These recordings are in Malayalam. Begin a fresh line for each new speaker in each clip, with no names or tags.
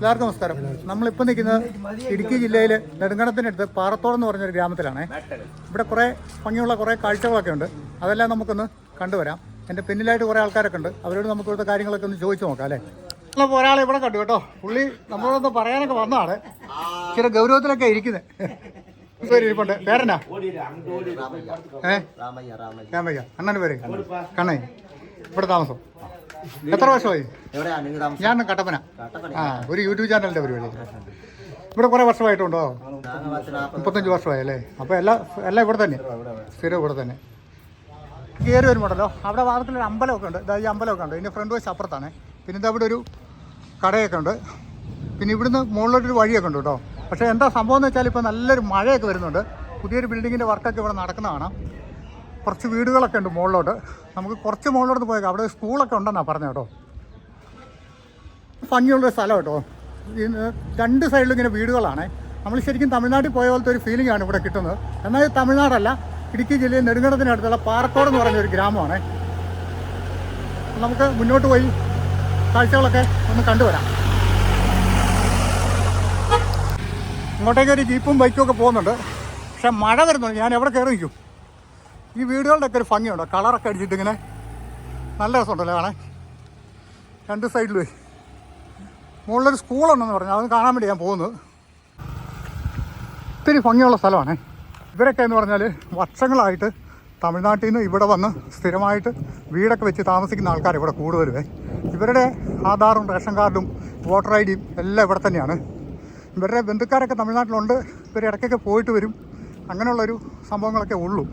എല്ലാവർക്കും നമസ്കാരം. നമ്മളിപ്പോൾ നിൽക്കുന്നത് ഇടുക്കി ജില്ലയിൽ നെടുങ്കണത്തിനടുത്ത് പാറത്തോട് എന്ന് പറഞ്ഞൊരു ഗ്രാമത്തിലാണേ. ഇവിടെ കുറേ ഭംഗിയുള്ള കുറേ കാഴ്ചകളൊക്കെ ഉണ്ട്. അതെല്ലാം നമുക്കൊന്ന് കണ്ടുവരാം. എന്റെ പിന്നിലായിട്ട് കുറേ ആൾക്കാരൊക്കെ ഉണ്ട്. അവരോട് നമുക്ക് ഇവിടുത്തെ കാര്യങ്ങളൊക്കെ ഒന്ന് ചോദിച്ചു നോക്കാം അല്ലേ? നമ്മളിപ്പോൾ ഒരാളെ ഇവിടെ കണ്ടു കേട്ടോ. പുള്ളി നമ്മളോടൊന്ന് പറയാനൊക്കെ വന്നതാണ്. ചില ഗൗരവത്തിലൊക്കെ ഇരിക്കുന്നത് പേര് ഏ?
രാമയ്യ
അണ്ണൻ പേര്. കണ്ണേ ഇവിടെ താമസം. എത്ര വർഷമായി? ഞാൻ കട്ടപ്പന. ആ ഒരു യൂട്യൂബ് ചാനലിന്റെ പരിപാടി. ഇവിടെ കുറേ വർഷമായിട്ടുണ്ടോ? മുപ്പത്തഞ്ച് വർഷമായി അല്ലേ അപ്പോൾ എല്ലാ എല്ലാം ഇവിടെ തന്നെ. സ്ഥിരം ഇവിടെ തന്നെ. കയറി വരുമ്പോണ്ടല്ലോ. അവിടെ വാദത്തിലൊരു അമ്പലമൊക്കെ ഉണ്ട്. ഇതാ ഈ അമ്പലമൊക്കെ ഉണ്ട്. ഇതിന്റെ ഫ്രണ്ട് വശം അപ്പുറത്താണ്. പിന്നെ ഇതാ ഇവിടെ ഒരു കടയൊക്കെ ഉണ്ട്. പിന്നെ ഇവിടുന്ന് മുകളിലോട്ടൊരു വഴിയൊക്കെ ഉണ്ട് കേട്ടോ. പക്ഷെ എന്താ സംഭവം എന്ന് വെച്ചാൽ ഇപ്പോൾ നല്ലൊരു മഴയൊക്കെ വരുന്നുണ്ട്. പുതിയൊരു ബിൽഡിങ്ങിന്റെ വർക്കൊക്കെ ഇവിടെ നടക്കുന്നതാണ്. കുറച്ച് വീടുകളൊക്കെ ഉണ്ട് മുകളിലോട്ട്. നമുക്ക് കുറച്ച് മുകളിലോട്ട് പോയേക്കാം. അവിടെ സ്കൂളൊക്കെ ഉണ്ടെന്നാണ് പറഞ്ഞ കേട്ടോ. ഭംഗിയുള്ളൊരു സ്ഥലം കേട്ടോ. രണ്ട് സൈഡിലും ഇങ്ങനെ വീടുകളാണ്. നമ്മൾ ശരിക്കും തമിഴ്നാട്ടിൽ പോയ പോലത്തെ ഒരു ഫീലിംഗ് ആണ് ഇവിടെ കിട്ടുന്നത്. എന്നാൽ തമിഴ്നാടല്ല. ഇടുക്കി ജില്ലയിൽ നെടുങ്കണ്ടത്തിനടുത്തുള്ള പാറക്കോട് എന്ന് പറഞ്ഞ ഒരു ഗ്രാമമാണ്. നമുക്ക് മുന്നോട്ട് പോയി കാഴ്ചകളൊക്കെ ഒന്ന് കണ്ടുവരാം. ഇങ്ങോട്ടേക്ക് ഒരു ജീപ്പും ബൈക്കും ഒക്കെ പോകുന്നുണ്ട്. പക്ഷെ മഴ വരുന്നുണ്ട്. ഞാൻ എവിടെ കയറി നിൽക്കും? ഈ വീടുകളുടെ ഒക്കെ ഒരു ഭംഗിയുണ്ടോ? കളറൊക്കെ അടിച്ചിട്ട് ഇങ്ങനെ നല്ല രസമുണ്ടല്ലേ കാണാൻ? രണ്ട് സൈഡിലും മുകളിലൊരു സ്കൂളുണ്ടെന്ന് പറഞ്ഞു. അതൊന്ന് കാണാൻ വേണ്ടി ഞാൻ പോകുന്നത് ഒത്തിരി ഭംഗിയുള്ള സ്ഥലമാണ്. ഇവരൊക്കെ എന്ന് പറഞ്ഞാൽ വർഷങ്ങളായിട്ട് തമിഴ്നാട്ടിൽ നിന്ന് ഇവിടെ വന്ന് സ്ഥിരമായിട്ട് വീടൊക്കെ വെച്ച് താമസിക്കുന്ന ആൾക്കാർ ഇവിടെ കൂടുതലുവേ ഇവരുടെ ആധാറും റേഷൻ കാർഡും വോട്ടർ ഐ ഡിയും എല്ലാം ഇവിടെ തന്നെയാണ്. ഇവരുടെ ബന്ധുക്കാരൊക്കെ തമിഴ്നാട്ടിലുണ്ട്. ഇവർ ഇടയ്ക്കൊക്കെ പോയിട്ട് വരും. അങ്ങനെയുള്ളൊരു സംഭവങ്ങളൊക്കെ ഉള്ളൂ.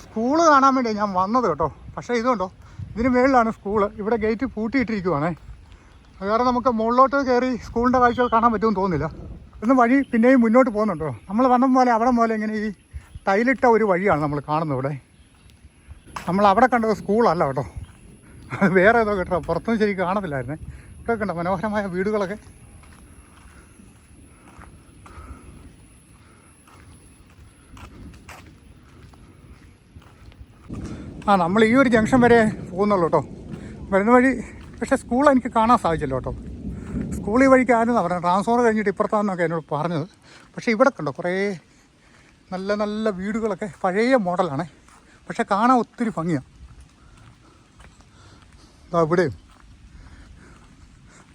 സ്കൂൾ കാണാൻ വേണ്ടി ഞാൻ വന്നത് കേട്ടോ. പക്ഷേ ഇതുണ്ടോ? ഇതിന് മുകളിലാണ് സ്കൂൾ. ഇവിടെ ഗേറ്റ് പൂട്ടിയിട്ടിരിക്കുവാണേ. കാരണം നമുക്ക് മുകളിലോട്ട് കയറി സ്കൂളിന്റെ കാഴ്ചകൾ കാണാൻ പറ്റുമെന്ന് തോന്നുന്നില്ല. ഇന്ന് വഴി പിന്നെയും മുന്നോട്ട് പോകുന്നുണ്ടോ? നമ്മൾ വന്ന പോലെ അവിടെ പോലെ ഇങ്ങനെ ഈ ടൈലിട്ട ഒരു വഴിയാണ് നമ്മൾ കാണുന്നത് ഇവിടെ. നമ്മൾ അവിടെ കണ്ടത് സ്കൂളല്ല കേട്ടോ. വേറെ ഏതോ കേട്ടോ. പുറത്തുനിന്ന് ശരിക്കും കാണത്തില്ലായിരുന്നേ. ഇവിടെ കണ്ടോ മനോഹരമായ വീടുകളൊക്കെ. ആ നമ്മൾ ഈ ഒരു ജംഗ്ഷൻ വരെ പോകുന്നുള്ളൂ കേട്ടോ. വരുന്ന വഴി പക്ഷേ സ്കൂൾ എനിക്ക് കാണാൻ സാധിച്ചില്ല കേട്ടോ. സ്കൂൾ ഈ വഴിക്ക് ആയിരുന്നു പറഞ്ഞത് ട്രാൻസ്ഫോർ കഴിഞ്ഞിട്ട് ഇപ്പുറത്താണെന്നൊക്കെ എന്നോട് പറഞ്ഞത്. പക്ഷേ ഇവിടെ കണ്ടോ കുറേ നല്ല നല്ല വീടുകളൊക്കെ പഴയ മോഡലാണ്. പക്ഷേ കാണാൻ ഒത്തിരി ഭംഗിയാണ് അതാ ഇവിടെയും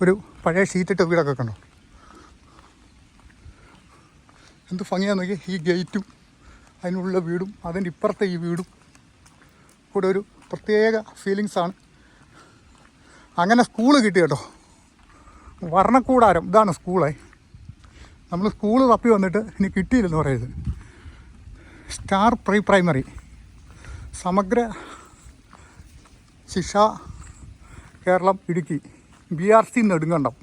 ഒരു പഴയ ഷീറ്റിട്ട വീടൊക്കെ കണ്ടോ. എന്ത് ഭംഗിയാന്ന് നോക്കി ഈ ഗേറ്റും അതിനുള്ള വീടും അതിന്റെ ഇപ്പുറത്തെ ഈ വീടും. കൂടെ ഒരു പ്രത്യേക ഫീലിങ്സാണ് അങ്ങനെ സ്കൂൾ കിട്ടി കേട്ടോ. വർണക്കൂടാരം ഇതാണ് സ്കൂളേ നമ്മൾ സ്കൂൾ തപ്പി വന്നിട്ട് ഇനി കിട്ടിയില്ലെന്ന് പറയുന്നത് star pre primary Samagra Shiksha Keralam Idukki. B R C Nedumkandam.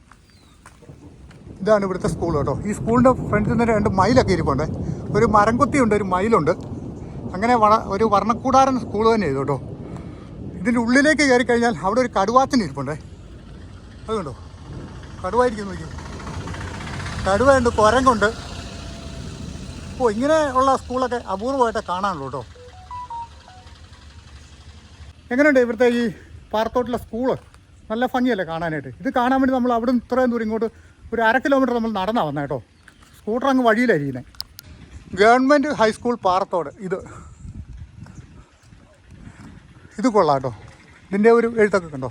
ഇതാണ് ഇവിടുത്തെ സ്കൂൾ കേട്ടോ. ഈ സ്കൂളിന്റെ ഫ്രണ്ടിൽ നിന്ന് രണ്ട് മയിലൊക്കെ ഇരിപ്പുണ്ട്. ഒരു മരംകുത്തിയുണ്ട് ഒരു മയിലുണ്ട് അങ്ങനെ വള ഒരു വർണക്കൂടാരൻ സ്കൂൾ തന്നെ ചെയ്തു കേട്ടോ. ഇതിന്റെ ഉള്ളിലേക്ക് കയറി കഴിഞ്ഞാൽ അവിടെ ഒരു കടുവാത്തിന് ഇരിപ്പുണ്ടേ. അതുകൊണ്ടോ കടുവായിരിക്കും നോക്കി കടുവയുണ്ട് കുരങ്ങുണ്ട് ഓ ഇങ്ങനെ ഉള്ള സ്കൂളൊക്കെ അപൂർവമായിട്ട് കാണാനുള്ളൂ കേട്ടോ. എങ്ങനെയുണ്ട് ഇവിടുത്തെ ഈ പാറത്തോട്ടിലെ സ്കൂൾ നല്ല ഭംഗിയല്ലേ കാണാനായിട്ട്? ഇത് കാണാൻ വേണ്ടി നമ്മൾ അവിടെ നിന്ന് ഇത്രയും ദൂരം ഇങ്ങോട്ട് ഒരു അര കിലോമീറ്റർ നമ്മൾ നടന്നാണ് വന്നേട്ടോ സ്കൂട്ടർ അങ്ങ് വഴിയിലായിരിക്കുന്നത് ഗവൺമെന്റ് ഹൈസ്കൂൾ പാറത്തോട് ഇത്. ഇത് കൊള്ളാം കേട്ടോ. ഇതിന്റെ ഒരു എഴുത്തൊക്കെ കണ്ടോ?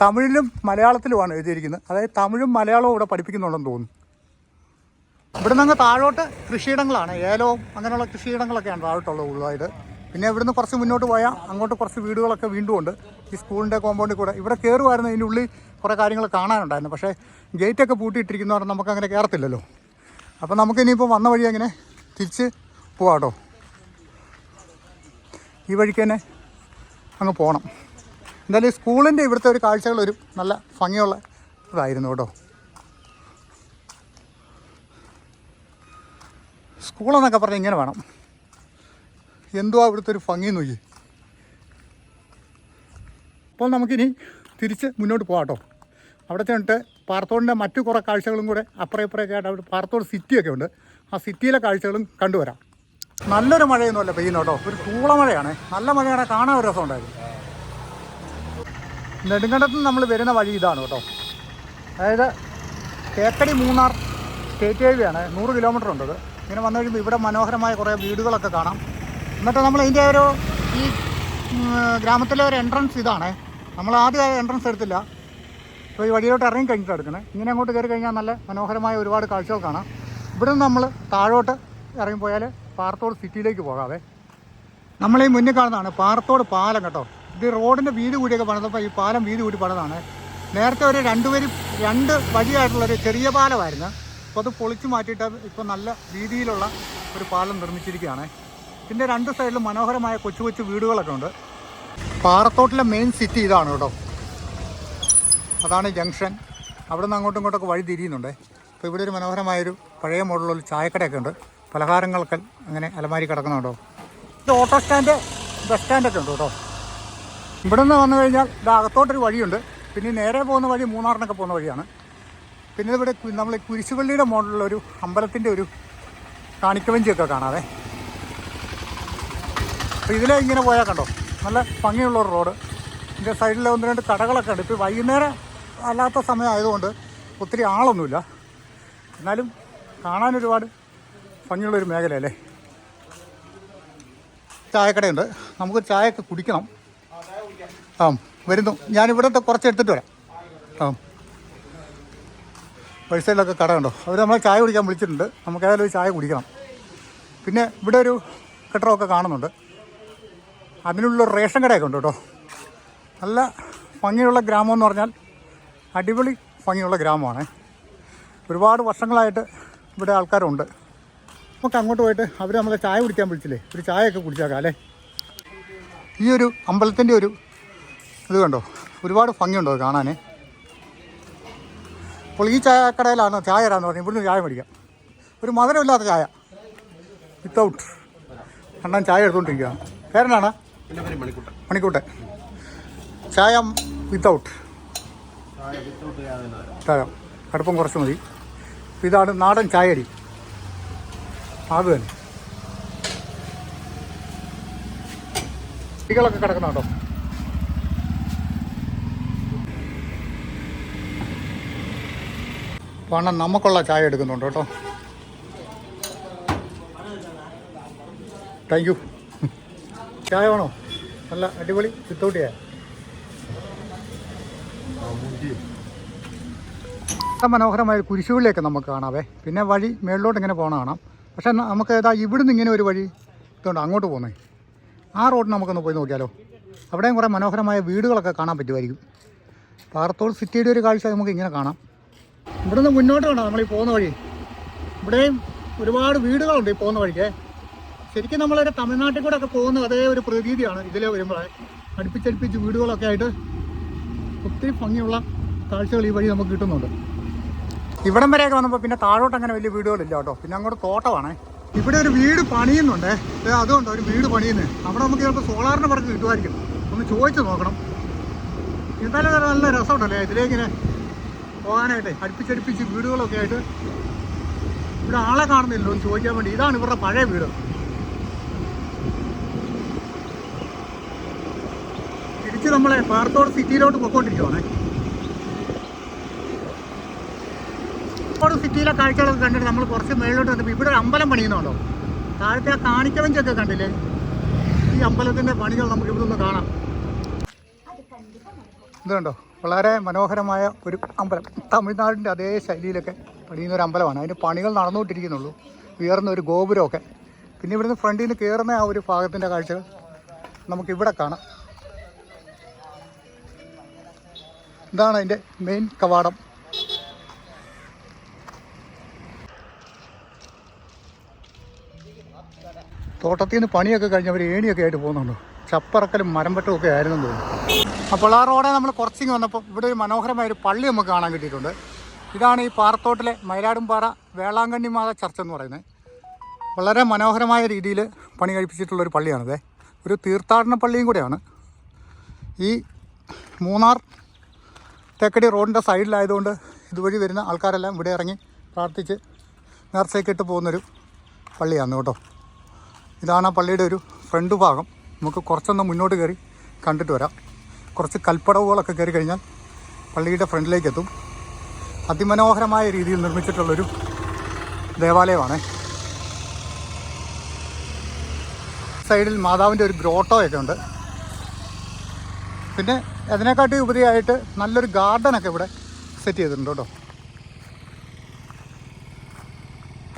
തമിഴിലും മലയാളത്തിലുമാണ് എഴുതിയിരിക്കുന്നത്. അതായത് തമിഴും മലയാളവും ഇവിടെ പഠിപ്പിക്കുന്നുണ്ടെന്ന് തോന്നുന്നു. ഇവിടെ നിന്ന് താഴോട്ട് കൃഷിയിടങ്ങളാണ്. ഏലവും അങ്ങനെയുള്ള കൃഷിയിടങ്ങളൊക്കെയാണ് താഴോട്ടുള്ളത് ഉള്ളതായിട്ട് പിന്നെ ഇവിടുന്ന് കുറച്ച് മുന്നോട്ട് പോയാൽ അങ്ങോട്ട് കുറച്ച് വീടുകളൊക്കെ വീണ്ടും ഉണ്ട് ഈ സ്കൂളിന്റെ കോമ്പൗണ്ടിൽ കൂടെ. ഇവിടെ കയറുമായിരുന്നു ഇതിന്റെ ഉള്ളിൽ കുറേ കാര്യങ്ങൾ കാണാനുണ്ടായിരുന്നു. പക്ഷേ ഗേറ്റൊക്കെ പൂട്ടിയിട്ടിരിക്കുന്നവർ നമുക്ക് അങ്ങനെ കയറത്തില്ലല്ലോ അപ്പോൾ നമുക്കിനിയിപ്പോൾ വന്ന വഴി അങ്ങനെ തിരിച്ച് പോവാട്ടോ. ഈ വഴിക്ക് തന്നെ അങ്ങ് പോകണം എന്തായാലും സ്കൂളിന്റെ ഇവിടുത്തെ ഒരു കാഴ്ചകൾ ഒരു നല്ല ഭംഗിയുള്ള ഇതായിരുന്നു കേട്ടോ. സ്കൂളെന്നൊക്കെ പറഞ്ഞാൽ ഇങ്ങനെ വേണം. എന്തുവാ ഇവിടുത്തെ ഒരു ഭംഗി നോക്കി അപ്പോൾ നമുക്കിനി തിരിച്ച് മുന്നോട്ട് പോകാം കേട്ടോ. അവിടെ ചെന്നിട്ട് പാർത്തോടിന്റെ മറ്റു കുറേ കാഴ്ചകളും കൂടെ അപ്പുറം ഇപ്പുറമൊക്കെ ആയിട്ട് അവിടെ പാർത്തോട് സിറ്റിയൊക്കെ ഉണ്ട്. ആ സിറ്റിയിലെ കാഴ്ചകളും കണ്ടുവരാം. നല്ലൊരു മഴയൊന്നുമല്ല പെയ്യുന്നു കേട്ടോ. ഒരു തൂളമഴയാണ് നല്ല മഴയാണ്. കാണാൻ ഒരു രസം ഉണ്ടായിരുന്നു. നെടുങ്കണ്ടത്ത് നിന്ന് നമ്മൾ വരുന്ന വഴി ഇതാണ് കേട്ടോ. അതായത് തേക്കടി മൂന്നാർ സ്റ്റേറ്റ് ഹൈവേ ആണ്. നൂറ് കിലോമീറ്റർ ഉണ്ടത് ഇങ്ങനെ വന്നു കഴിയുമ്പോൾ ഇവിടെ മനോഹരമായ കുറേ വീടുകളൊക്കെ കാണാം. എന്നിട്ട് നമ്മൾ ഇതിന്റെ ഒരു ഈ ഗ്രാമത്തിലെ ഒരു എൻട്രൻസ് ഇതാണ്. നമ്മൾ ആദ്യം എൻട്രൻസ് എടുത്തില്ല. അപ്പോൾ ഈ വഴിയിലോട്ട് ഇറങ്ങി കഴിഞ്ഞിട്ട് എടുക്കണേ ഇങ്ങനെ അങ്ങോട്ട് കയറി കഴിഞ്ഞാൽ നല്ല മനോഹരമായ ഒരുപാട് കാഴ്ചകൾ കാണാം. ഇവിടെ നിന്ന് നമ്മൾ താഴോട്ട് ഇറങ്ങിപ്പോയാൽ പാറത്തോട് സിറ്റിയിലേക്ക് പോകാവേ. നമ്മളെ മുന്നിൽ കാണുന്നതാണ് പാറത്തോട് പാലം കേട്ടോ. ഇത് റോഡിന്റെ വീതി കൂടിയൊക്കെ പണിതപ്പോൾ ഈ പാലം വീതി കൂടി പണിതാണ്. നേരത്തെ ഒരു രണ്ട് വരി രണ്ട് വഴിയായിട്ടുള്ളൊരു ചെറിയ പാലമായിരുന്നു. അപ്പോൾ അത് പൊളിച്ചു മാറ്റിയിട്ട് ഇപ്പോൾ നല്ല രീതിയിലുള്ള ഒരു പാലം നിർമ്മിച്ചിരിക്കുകയാണ്. ഇതിന്റെ രണ്ട് സൈഡിലും മനോഹരമായ കൊച്ചു കൊച്ചു വീടുകളൊക്കെ ഉണ്ട്. പാറത്തോട്ടിലെ മെയിൻ സിറ്റി ഇതാണ് കേട്ടോ. അതാണ് ജംഗ്ഷൻ. അവിടെ നിന്ന് അങ്ങോട്ടും ഇങ്ങോട്ടൊക്കെ വഴി തിരിയുന്നുണ്ട്. അപ്പോൾ ഇവിടെ ഒരു മനോഹരമായൊരു പഴയ മോഡലുള്ള ചായക്കടയൊക്കെ ഉണ്ട് പലഹാരങ്ങളൊക്കെ അങ്ങനെ അലമാരി കിടക്കുന്നുണ്ടോ? ഇത് ഓട്ടോ സ്റ്റാൻഡ് ബസ് സ്റ്റാൻഡൊക്കെ ഉണ്ട് കേട്ടോ. ഇവിടെ നിന്ന് വന്നു കഴിഞ്ഞാൽ ഇത് അകത്തോട്ടൊരു വഴിയുണ്ട്. പിന്നെ നേരെ പോകുന്ന വഴി മൂന്നാറിനൊക്കെ പോകുന്ന വഴിയാണ്. പിന്നെ ഇവിടെ നമ്മൾ കുരിശുപള്ളിയുടെ മോഡലുള്ള ഒരു അമ്പലത്തിന്റെ ഒരു കാണിക്കവഞ്ചിയൊക്കെ കാണാതെ അപ്പോൾ ഇതിലെ ഇങ്ങനെ പോയാൽ കണ്ടോ? നല്ല ഭംഗിയുള്ള ഒരു റോഡ്. ഇതിന്റെ സൈഡിൽ ഒന്ന് രണ്ട് കടകളൊക്കെ ഉണ്ട്. ഇപ്പോൾ വൈകുന്നേരം അല്ലാത്ത സമയം ആയതുകൊണ്ട് ഒത്തിരി ആളൊന്നുമില്ല. എന്നാലും കാണാൻ ഒരുപാട് ഭംഗിയുള്ളൊരു മേഖലയല്ലേ? ചായക്കടയുണ്ട്. നമുക്ക് ചായയൊക്കെ കുടിക്കണം. ആ വരുന്നു. ഞാൻ ഇവിടുത്തെ കുറച്ച് എടുത്തിട്ട് വരാം. ആ. പൈസയിലൊക്കെ കടയുണ്ടോ? അവർ നമ്മളെ ചായ കുടിക്കാൻ വിളിച്ചിട്ടുണ്ട്. നമുക്ക് ഏതായാലും ചായ കുടിക്കണം. പിന്നെ ഇവിടെ ഒരു കെട്ടിടമൊക്കെ കാണുന്നുണ്ട്. അതിനുള്ള റേഷൻ കടയൊക്കെ ഉണ്ട് കേട്ടോ. നല്ല ഭംഗിയുള്ള ഗ്രാമം എന്ന് പറഞ്ഞാൽ അടിപൊളി ഭംഗിയുള്ള ഗ്രാമമാണ്. ഒരുപാട് വർഷങ്ങളായിട്ട് ഇവിടെ ആൾക്കാരുണ്ട്. നമുക്ക് അങ്ങോട്ട് പോയിട്ട് അവർ നമ്മളെ ചായ കുടിക്കാൻ വിളിച്ചില്ലേ? ഒരു ചായയൊക്കെ കുടിച്ചേക്കാം അല്ലേ? ഈ ഒരു അമ്പലത്തിന്റെ ഒരു ഇത് കണ്ടോ? ഒരുപാട് ഭംഗിയുണ്ടോ അത് കാണാൻ അപ്പോൾ ഈ ചായ കടയിലാണ് ചായ തരാമെന്ന് പറഞ്ഞു. ഇവിടുന്ന് ചായ മേടിക്കാം. ഒരു മധുരമില്ലാത്ത ചായ. വിത്തൗട്ട് അണ്ണൻ ചായ എടുത്തുകൊണ്ടിരിക്കുകയാണ് പേരെന്നാണ്
എന്റെ പേര് മണിക്കുട്ടൻ
മണിക്കൂട്ടെ ചായ വിത്തൗട്ട്
തരാം.
കടുപ്പം കുറച്ച് മതി. ഇതാണ് നാടൻ ചായടി. അത് തന്നെ. കുട്ടികളൊക്കെ കിടക്കുന്ന കേട്ടോ പണം നമുക്കുള്ള ചായ എടുക്കുന്നുണ്ട് കേട്ടോ. താങ്ക് യു ചായ വേണോ? നല്ല അടിപൊളി വിത്തൗട്ട് ചായ മനോഹരമായ കുരിശുകളിലേക്ക് നമുക്ക് കാണാവേ. പിന്നെ വഴി മേളിലോട്ട് ഇങ്ങനെ പോകണം കാണാം. പക്ഷേ നമുക്ക് ഏതാ ഇവിടുന്ന് ഇങ്ങനെ ഒരു വഴി ഇതുകൊണ്ട് അങ്ങോട്ട് പോകുന്നേ. ആ റോഡ് നമുക്കൊന്ന് പോയി നോക്കിയാലോ. അവിടെയും കുറേ മനോഹരമായ വീടുകളൊക്കെ കാണാൻ പറ്റുമായിരിക്കും. പാറത്തോൾ സിറ്റിയുടെ ഒരു കാഴ്ച നമുക്ക് ഇങ്ങനെ കാണാം. ഇവിടുന്ന് മുന്നോട്ട് വേണം നമ്മൾ ഈ പോകുന്ന വഴി? ഇവിടെയും ഒരുപാട് വീടുകളുണ്ട് ഈ പോകുന്ന വഴിക്ക്. ശരിക്കും നമ്മളൊരു തമിഴ്നാട്ടിൽ കൂടെ ഒക്കെ പോകുന്ന അതേ ഒരു പ്രതീതിയാണ് ഇതിലെ വരുമ്പോൾ. അടുപ്പിച്ചടുപ്പിച്ച് വീടുകളൊക്കെ ആയിട്ട് ഒത്തിരി ഭംഗിയുള്ള കാഴ്ചകൾ ഈ വഴി നമുക്ക് കിട്ടുന്നുണ്ട്. ഇവിടം വരെയൊക്കെ വന്നപ്പോൾ പിന്നെ താഴോട്ട് അങ്ങനെ വലിയ വീടുകളില്ല കേട്ടോ. പിന്നെ അങ്ങോട്ട് തോട്ടമാണേ. ഇവിടെ ഒരു വീട് പണിയുന്നുണ്ടേ. അതുകൊണ്ട് ഒരു വീട് പണിയുന്നത് അവിടെ നമുക്ക് ചിലപ്പോൾ സോളാറിന്റെ വർക്ക് കിട്ടുമായിരിക്കും. ഒന്ന് ചോദിച്ചു നോക്കണം. എന്തായാലും നല്ല രസമുണ്ടല്ലേ? ഇതിലേക്കിങ്ങനെ പോകാനായിട്ട് അടുപ്പിച്ചടുപ്പിച്ച് വീടുകളൊക്കെ ആയിട്ട് ഇവിടെ ആളെ കാണുന്നില്ലല്ലോ ഒന്ന് ചോദിക്കാൻ വേണ്ടി. ഇതാണ് ഇവരുടെ പഴയ വീട്. തിരിച്ച് നമ്മളെ പാർത്തോട് സിറ്റിയിലോട്ട് പൊക്കോണ്ടിരിക്കുവാണേ. പാർത്തോട് സിറ്റിയിലെ കാഴ്ചകളൊക്കെ കണ്ടിട്ട് നമ്മൾ കുറച്ച് മേളിലോട്ട് വന്നപ്പോൾ ഇവിടെ ഒരു അമ്പലം പണിയുന്നുണ്ടോ? താഴത്തെ ആ കാണിക്കവഞ്ചൊക്കെ കണ്ടില്ലേ? ഈ അമ്പലത്തിന്റെ പണികൾ നമുക്ക് ഇവിടെ നിന്ന് കാണാം ഇതുണ്ടോ വളരെ മനോഹരമായ ഒരു അമ്പലം. തമിഴ്നാടിന്റെ അതേ ശൈലിയിലൊക്കെ പണിയുന്ന ഒരു അമ്പലമാണ്. അതിന്റെ പണികൾ നടന്നുകൊണ്ടിരിക്കുന്നുള്ളൂ. ഉയർന്ന ഒരു ഗോപുരമൊക്കെ. പിന്നെ ഇവിടുന്ന് ഫ്രണ്ടിൽ നിന്ന് കയറുന്ന ആ ഒരു ഭാഗത്തിന്റെ കാഴ്ചകൾ നമുക്കിവിടെ കാണാം. ഇതാണ് അതിന്റെ മെയിൻ കവാടം. തോട്ടത്തിൽ നിന്ന് പണിയൊക്കെ കഴിഞ്ഞവർ ഏണിയൊക്കെ ആയിട്ട് പോകുന്നുണ്ട്. ചപ്പറക്കലും മരമ്പട്ടും ഒക്കെ ആയിരുന്നു തോന്നുന്നു. അപ്പോൾ ആ റോഡെ നമ്മൾ കുറച്ചിങ്ങ് വന്നപ്പോൾ ഇവിടെ ഒരു മനോഹരമായ ഒരു പള്ളി നമുക്ക് കാണാൻ കിട്ടിയിട്ടുണ്ട്. ഇതാണ് ഈ പാറത്തോട്ടിലെ മൈലാടുംപാറ വേളാങ്കണ്ണി മാത ചർച്ച എന്ന് പറയുന്നത്. വളരെ മനോഹരമായ രീതിയിൽ പണി കഴിപ്പിച്ചിട്ടുള്ള ഒരു പള്ളിയാണിത്. ഒരു തീർത്ഥാടന പള്ളിയും കൂടെയാണ്. ഈ മൂന്നാർ തേക്കടി റോഡിന്റെ സൈഡിലായതുകൊണ്ട് ഇതുവഴി വരുന്ന ആൾക്കാരെല്ലാം ഇവിടെ ഇറങ്ങി പ്രാർത്ഥിച്ച് നേർച്ചയ്ക്കിട്ട് പോകുന്നൊരു പള്ളിയാണ് കേട്ടോ. ഇതാണ് ആ പള്ളിയുടെ ഒരു ഫ്രണ്ട് ഭാഗം. നമുക്ക് കുറച്ചൊന്ന് മുന്നോട്ട് കയറി കണ്ടിട്ട് വരാം. കുറച്ച് കൽപ്പടവുകളൊക്കെ കയറി കഴിഞ്ഞാൽ പള്ളിയുടെ ഫ്രണ്ടിലേക്ക് എത്തും. അതിമനോഹരമായ രീതിയിൽ നിർമ്മിച്ചിട്ടുള്ളൊരു ദേവാലയമാണ്. സൈഡിൽ മാതാവിന്റെ ഒരു ഗ്രോട്ടോയൊക്കെ ഉണ്ട്. പിന്നെ അതിനെക്കാട്ടി ഉപരിയായിട്ട് നല്ലൊരു ഗാർഡനൊക്കെ ഇവിടെ സെറ്റ് ചെയ്തിട്ടുണ്ട് കേട്ടോ.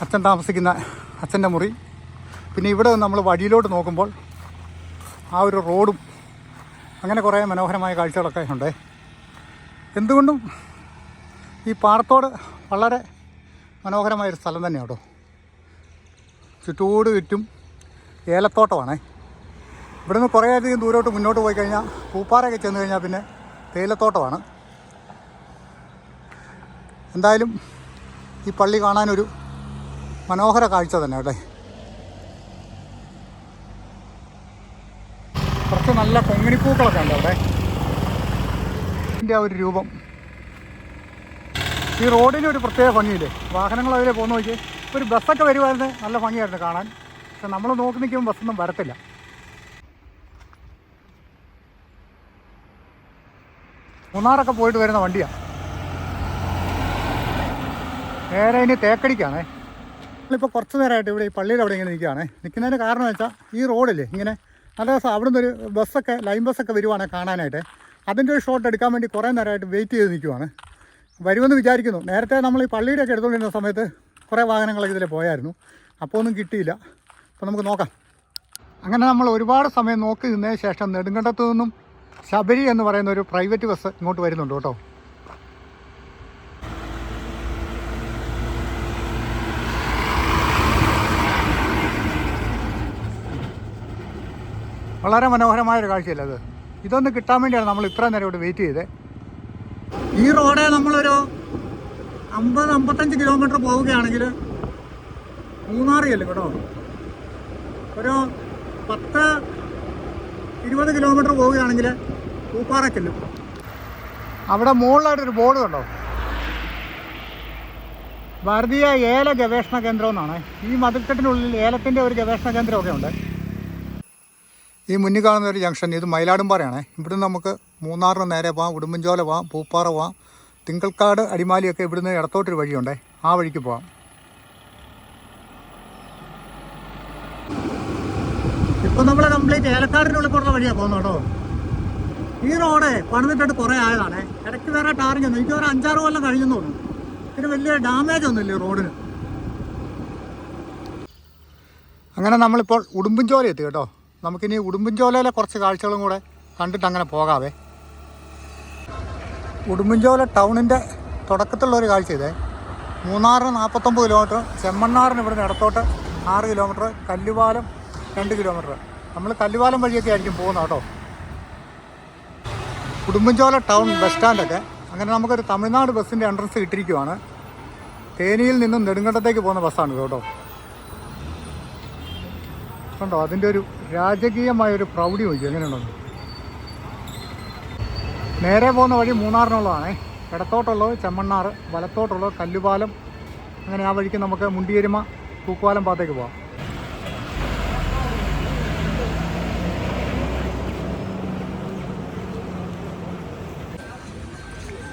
അച്ഛൻ താമസിക്കുന്ന അച്ഛന്റെ മുറി. പിന്നെ ഇവിടെ നമ്മൾ വഴിയിലോട്ട് നോക്കുമ്പോൾ ആ ഒരു റോഡും അങ്ങനെ കുറേ മനോഹരമായ കാഴ്ചകളൊക്കെ ഉണ്ട്. എന്തുകൊണ്ടും ഈ പാറത്തോട് വളരെ മനോഹരമായൊരു സ്ഥലം തന്നെയാണ് കേട്ടോ ചുറ്റോട് ചുറ്റും ഏലത്തോട്ടമാണ്. ഇവിടുന്ന് കുറേ അധികം ദൂരോട്ട് മുന്നോട്ട് പോയി കഴിഞ്ഞാൽ പൂപ്പാറയൊക്കെ ചെന്ന് കഴിഞ്ഞാൽ പിന്നെ തേയിലത്തോട്ടമാണ്. എന്തായാലും ഈ പള്ളി കാണാനൊരു മനോഹര കാഴ്ച തന്നെ കേട്ടെ കുറച്ച് നല്ല കൊങ്ങിണിപ്പൂക്കളൊക്കെ ഉണ്ട് അവിടെ. ഇതിന്റെ ആ ഒരു രൂപം. ഈ റോഡിന് ഒരു പ്രത്യേക ഭംഗിയില്ലേ? വാഹനങ്ങൾ അതിലെ പോകുന്ന നോക്കി ഒരു ബസ്സൊക്കെ വരുമായിരുന്നു നല്ല ഭംഗിയായിരുന്നു കാണാൻ. പക്ഷെ നമ്മൾ നോക്കി നിൽക്കുമ്പോൾ ബസ്സൊന്നും വരത്തില്ല. മൂന്നാറൊക്കെ പോയിട്ട് വരുന്ന വണ്ടിയാണ് നേരെ ഇനി തേക്കടിക്കാണേ. നമ്മളിപ്പോൾ കുറച്ച് നേരമായിട്ട് ഇവിടെ ഈ പള്ളിയിൽ അവിടെ ഇങ്ങനെ നിൽക്കുകയാണ്. നിൽക്കുന്നതിന് കാരണം വെച്ചാൽ ഈ റോഡില്ലേ ഇങ്ങനെ നല്ല രസം. അവിടുന്ന് ഒരു ബസ്സൊക്കെ ലൈൻ ബസ്സൊക്കെ വരുവാണെങ്കിൽ കാണാനായിട്ട്. അതിന്റെ ഒരു ഷോട്ട് എടുക്കാൻ വേണ്ടി കുറേ നേരമായിട്ട് വെയിറ്റ് ചെയ്ത് നിൽക്കുവാണ്. വരുമെന്ന് വിചാരിക്കുന്നു. നേരത്തെ നമ്മൾ ഈ പള്ളിയുടെയൊക്കെ എടുത്തുകൊണ്ടിരുന്ന സമയത്ത് കുറേ വാഹനങ്ങളൊക്കെ ഇതിൽ പോയായിരുന്നു. അപ്പോൾ ഒന്നും കിട്ടിയില്ല. അപ്പോൾ നമുക്ക് നോക്കാം. അങ്ങനെ നമ്മൾ ഒരുപാട് സമയം നോക്കി നിന്നതിന് ശേഷം നെടുങ്കണ്ടത്തു നിന്നും ശബരി എന്ന് പറയുന്ന ഒരു പ്രൈവറ്റ് ബസ് ഇങ്ങോട്ട് വരുന്നുണ്ട് കേട്ടോ. വളരെ മനോഹരമായ ഒരു കാഴ്ചയല്ലേ അത്? ഇതൊന്ന് കിട്ടാൻ വേണ്ടിയാണ് നമ്മൾ ഇത്ര നേരം ഇവിടെ വെയിറ്റ് ചെയ്തത് ഈ റോഡ് നമ്മളൊരു അമ്പത് അമ്പത്തഞ്ച് കിലോമീറ്റർ പോവുകയാണെങ്കിൽ മൂന്നാർ ചെല്ലും കേട്ടോ? ഒരു പത്ത് ഇരുപത് കിലോമീറ്റർ പോവുകയാണെങ്കിൽ പൂപ്പാറ ചെല്ലും അവിടെ മുകളിലായിട്ടൊരു ബോർഡ് കണ്ടോ? ഭാരതീയ ഏല ഗവേഷണ കേന്ദ്രം എന്നാണ്. ഈ മതിൽക്കെട്ടിനുള്ളിൽ ഏലത്തിന്റെ ഒരു ഗവേഷണ കേന്ദ്രമൊക്കെ ഉണ്ട്. ഈ മുന്നിൽ കാണുന്ന ഒരു ജംഗ്ഷൻ ഇത് മയിലാടുംപാറയാണ് ഇവിടുന്ന് നമുക്ക് മൂന്നാറിന് നേരെ പോവാം ഉടുമ്പൻചോല പോവാം പൂപ്പാറ പോവാം. തിങ്കൾക്കാട് അടിമാലിയൊക്കെ ഇവിടുന്ന് ഇടത്തോട്ടൊരു വഴിയുണ്ട്. ആ വഴിക്ക് പോവാം. ഇപ്പം നമ്മൾ കംപ്ലീറ്റ് ഏലക്കാടിനുള്ളിൽ പോകുന്ന വഴിയാണ് പോകുന്നത് കേട്ടോ. ഈ റോഡ് പണിതിട്ടിട്ട് കുറേ ആയതാണ്. ഇടയ്ക്ക് വേറെ ടാറിങ് ഒന്നും എനിക്ക് ഒരു അഞ്ചാറ് കൊല്ലം കഴിഞ്ഞെന്ന് തോന്നുന്നു. ഇതിന് വലിയ ഡാമേജ് ഒന്നുമില്ല റോഡിന്. അങ്ങനെ നമ്മളിപ്പോൾ ഉടുമ്പൻചോല എത്തി കേട്ടോ. നമുക്കിനി ഉടുമ്പൻചോലയിലെ കുറച്ച് കാഴ്ചകളും കൂടെ കണ്ടിട്ട് അങ്ങനെ പോകാവേ. ഉടുമ്പൻചോല ടൗണിന്റെ തുടക്കത്തിലുള്ളൊരു കാഴ്ച ഇതേ. മൂന്നാറിന് നാൽപ്പത്തൊമ്പത് കിലോമീറ്റർ ചെമ്മണ്ണാറിന് ഇവിടുന്ന് ഇടത്തോട്ട് ആറ് കിലോമീറ്റർ കല്ലുപാലം രണ്ട് കിലോമീറ്റർ നമ്മൾ കല്ലുപാലം വഴിയൊക്കെ ആയിരിക്കും പോകുന്നത് കേട്ടോ. ഉടുമ്പൻചോല ടൗൺ ബസ് സ്റ്റാൻഡൊക്കെ. അങ്ങനെ നമുക്കൊരു തമിഴ്നാട് ബസ്സിന്റെ എൻട്രൻസ് കിട്ടിയിരിക്കുവാണ്. തേനിയിൽ നിന്നും നെടുങ്കണ്ടത്തേക്ക് പോകുന്ന ബസ്സാണ് കേട്ടോ. കണ്ടോ? അതിന്റെ ഒരു രാജകീയമായ ഒരു പ്രൗഢി നോക്കി എങ്ങനെയുണ്ടെന്ന്? നേരെ പോകുന്ന വഴി മൂന്നാറിനുള്ളതാണേ. ഇടത്തോട്ടുള്ളത് ചെമ്മണ്ണാർ വലത്തോട്ടുള്ളത് കല്ലുപാലം. അങ്ങനെ ആ വഴിക്ക് നമുക്ക് മുണ്ടിയരുമ തൂക്കുപാലം ഭാഗത്തേക്ക് പോവാം.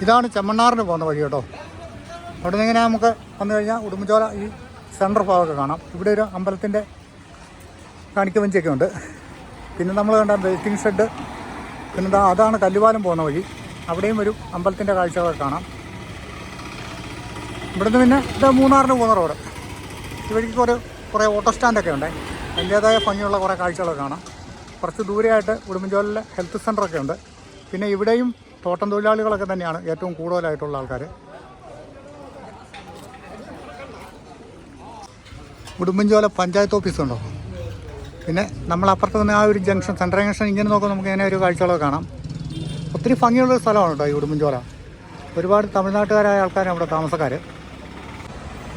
ഇതാണ് ചെമ്മണ്ണാറിന് പോകുന്ന വഴി കേട്ടോ. അവിടെ നിന്ന് ഇങ്ങനെ നമുക്ക് വന്നു കഴിഞ്ഞാൽ ഉടുമ്പുചോല ഈ സെൻട്രൽ ഭാഗമൊക്കെ കാണാം. ഇവിടെ ഒരു അമ്പലത്തിന്റെ കാണിക്കവഞ്ചിയൊക്കെ ഉണ്ട്. പിന്നെ നമ്മൾ കണ്ട വെയിറ്റിംഗ് ഷെഡ് പിന്നെ അതാണ് കല്ലുപാലം പോകുന്ന വഴി. അവിടെയും ഒരു അമ്പലത്തിന്റെ കാഴ്ചകളൊക്കെ കാണാം. ഇവിടുന്ന് പിന്നെ ഇത് മൂന്നാറിന് പോകുന്ന റോഡ്. ഈ വഴിക്ക് ഒരു കുറേ ഓട്ടോ സ്റ്റാൻഡൊക്കെ ഉണ്ട്. അതിന്റേതായ ഭംഗിയുള്ള കുറേ കാഴ്ചകളൊക്കെ കാണാം. കുറച്ച് ദൂരെയായിട്ട് ഉടുമ്പൻചോലിലെ ഹെൽത്ത് സെന്ററൊക്കെ ഉണ്ട്. പിന്നെ ഇവിടെയും തോട്ടം തൊഴിലാളികളൊക്കെ തന്നെയാണ് ഏറ്റവും കൂടുതലായിട്ടുള്ള ആൾക്കാർ. ഉടുമ്പൻചോല പഞ്ചായത്ത് ഓഫീസ് ഉണ്ടോ? പിന്നെ നമ്മൾ അപ്പുറത്ത് നിന്ന് ആ ഒരു ജംഗ്ഷൻ സെൻട്രൽ ജംഗ്ഷൻ ഇങ്ങനെ നോക്കുമ്പോൾ നമുക്ക് ഇങ്ങനെ ഒരു കാഴ്ചകളൊക്കെ കാണാം. ഒത്തിരി ഭംഗിയുള്ളൊരു സ്ഥലമാണ് കേട്ടോ ഈ ഉടുമ്പൻചോല. ഒരുപാട് തമിഴ്നാട്ടുകാരായ ആൾക്കാരാണ് അവിടെ താമസക്കാർ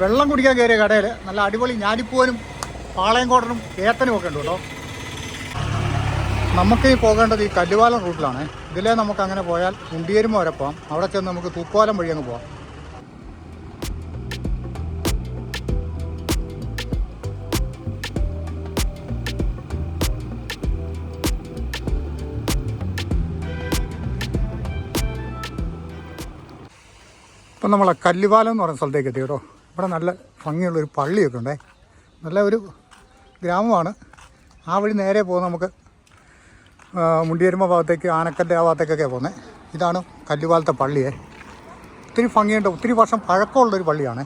വെള്ളം കുടിക്കാൻ കയറിയ കടയിൽ നല്ല അടിപൊളി ഞാലിപ്പൂവനും പാളയംകോടനും ഏത്തനും ഒക്കെ ഉണ്ട്? കേട്ടോ നമുക്ക് ഈ പോകേണ്ടത് ഈ കല്ലുപാലം റൂട്ടിലാണ് ഇതിലേ നമുക്ക് അങ്ങനെ പോയാൽ മുണ്ടിയേരുമ്പോൾ വരെ പോകാം അവിടെ ചെന്ന് നമുക്ക് തൂക്കോലം വഴി അങ്ങ് പോകാം ഇപ്പം നമ്മളെ കല്ലുപാലം എന്ന് പറയുന്ന സ്ഥലത്തേക്ക് എത്തി കേട്ടോ. ഇവിടെ നല്ല ഭംഗിയുള്ളൊരു പള്ളിയൊക്കെ ഉണ്ടേ. നല്ല ഒരു ഗ്രാമമാണ്. ആ വഴി നേരെ പോകുന്ന നമുക്ക് മുണ്ടിയരുമ ഭാഗത്തേക്ക് ആനക്കന്റെ ആ ഭാഗത്തേക്കൊക്കെ പോകുന്നത് ഇതാണ് കല്ലുപാലത്തെ പള്ളിയെ. ഒത്തിരി ഭംഗിയുണ്ട്. ഒത്തിരി വർഷം പഴക്കമുള്ളൊരു പള്ളിയാണ്.